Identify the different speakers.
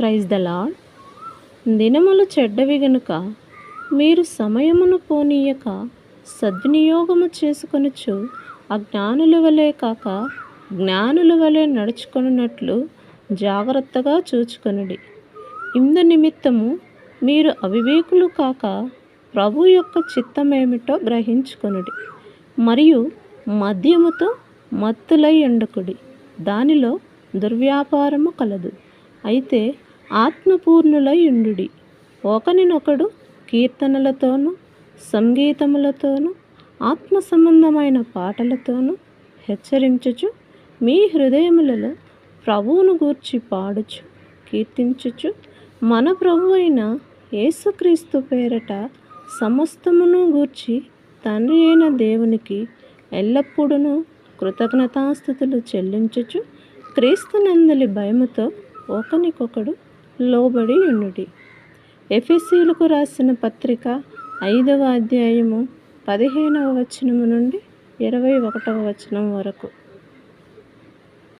Speaker 1: Praise the lord దినములు చెడ్డవి గనుక మీరు సమయమును పోనీయక సద్వినియోగము చేసుకొనుచు అజ్ఞానుల వలె కాక జ్ఞానుల వలె నడుచుకొనున్నట్లు జాగ్రత్తగా చూచుకొనుడి. ఇందు నిమిత్తము మీరు అవివేకులు కాక ప్రభు యొక్క చిత్తమేమిటో గ్రహించుకొనుడి మరియు మద్యముతో మత్తులై ఉండకుడి దానిలో దుర్వ్యాపారము కలదు. అయితే ఆత్మపూర్ణులై ఒకనినొకడు కీర్తనలతోనూ సంగీతములతోనూ ఆత్మ సంబంధమైన పాటలతోనూ హెచ్చరించుచు మీ హృదయములలో ప్రభువును గూర్చి పాడుచు కీర్తించుచు మన ప్రభు అయిన యేసుక్రీస్తు పేరట సమస్తమును గూర్చి తండ్రి అయిన దేవునికి ఎల్లప్పుడూ కృతజ్ఞతాస్థుతులు చెల్లించుచు క్రీస్తునందలి భయముతో ఒకనికొకడు లోబడి ఉండుడి ఎఫెసీలకు రాసిన పత్రిక ఐదవ అధ్యాయము పదిహేనవ వచనము నుండి ఇరవై ఒకటవ వచనం వరకు.